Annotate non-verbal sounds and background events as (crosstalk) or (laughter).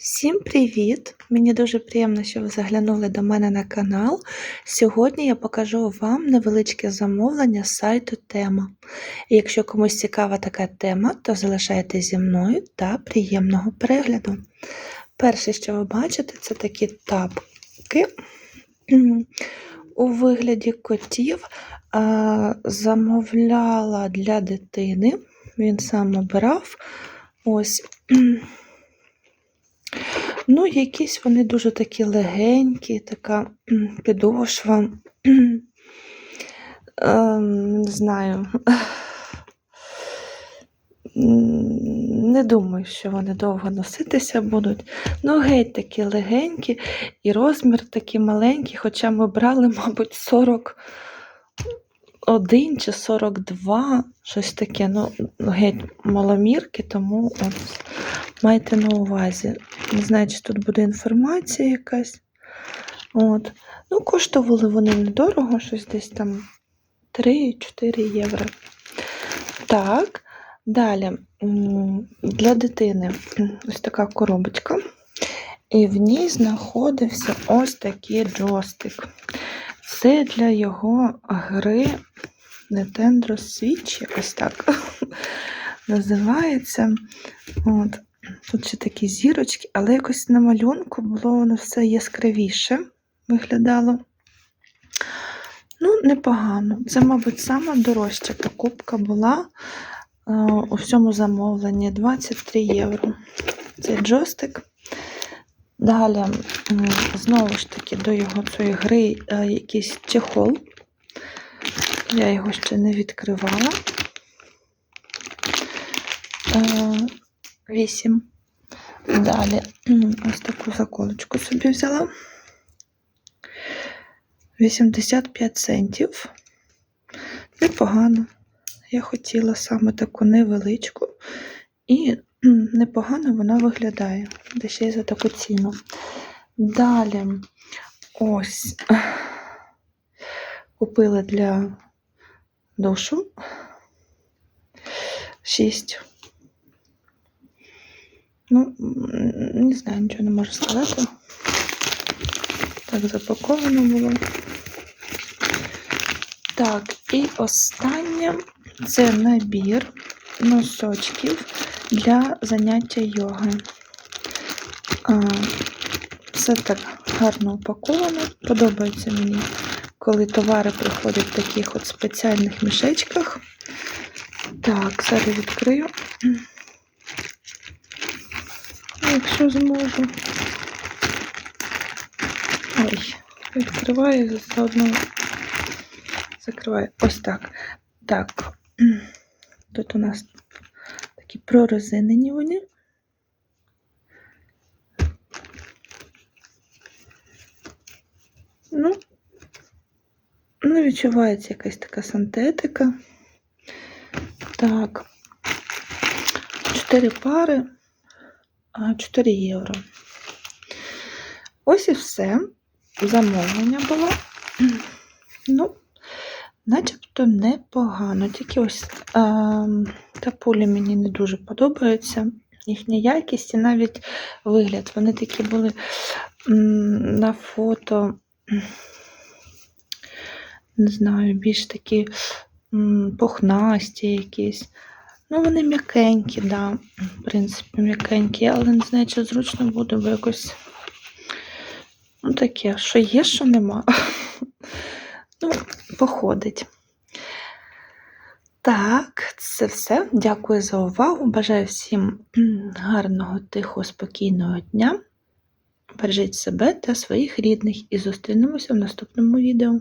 Всім привіт! Мені дуже приємно, що ви заглянули до мене на канал. Сьогодні я покажу вам невеличке замовлення з сайту Тема. І якщо комусь цікава така тема, то залишайтеся зі мною та приємного перегляду. Перше, що ви бачите, це такі тапки у вигляді котів. Замовляла для дитини. Він сам обирав. Ось. Ну, якісь вони дуже такі легенькі, така підошва. (clears throat) Ем, Не знаю. Не думаю, що вони довго носитися будуть. Ну, геть такі легенькі, і розмір такий маленький, хоча ми брали, (laughs) мабуть, 41 чи 42, щось таке. Ну, геть маломірки, тому от, майте на увазі. Не знаю, чи тут буде інформація якась. От. Ну, коштували вони недорого, щось десь там 3-4 євро. Так, далі для дитини ось така коробочка. І в ній знаходився ось такий джойстик. Це для його гри Nintendo Switch, якось так (laughs) називається. От. Тут ще такі зірочки, але якось на малюнку було воно все яскравіше виглядало. Ну, непогано. Це, мабуть, сама дорожча покупка була е, у всьому замовленні 23 євро. Цей джойстик. Далі, знову ж таки, до його цієї гри е, якийсь чехол. Я його ще не відкривала. Е, 8. Далі ось таку заколочку собі взяла. 85 центів. Непогано. Я хотіла саме таку невеличку. І непогано вона виглядає. Де ще й за таку ціну. Далі ось купила для душу 6. Ну, не знаю, нічого не можу сказати. Так запаковано було. Так, і останнє це набір носочків для заняття йоги. Все так гарно упаковано. Подобається мені, коли товари приходять в таких от спеціальних мішечках. Так, зараз відкрию. Якщо зможу. Ой, відкриваю заодно закриваю. Ось так. Так. Тут у нас такі прорезинені вони. Ну, ну, відчувається якась така синтетика. Так. Чотири пари. А, 4 євро. Ось і все. Замовлення було. (clears throat) Ну, начебто непогано. Тільки ось а, тапулі мені не дуже подобаються. Їхня якість і навіть вигляд. Вони такі були на фото, не знаю, більш такі пухнасті якісь. Ну, вони м'якенькі, да, в принципі, м'якенькі, але не знаю, чи зручно буде, бо якось ну, таке, що є, що нема. (laughs) Ну, походить. Так, це все. Дякую за увагу. Бажаю всім гарного, тихого, спокійного дня. Бережіть себе та своїх рідних і зустрінемося в наступному відео.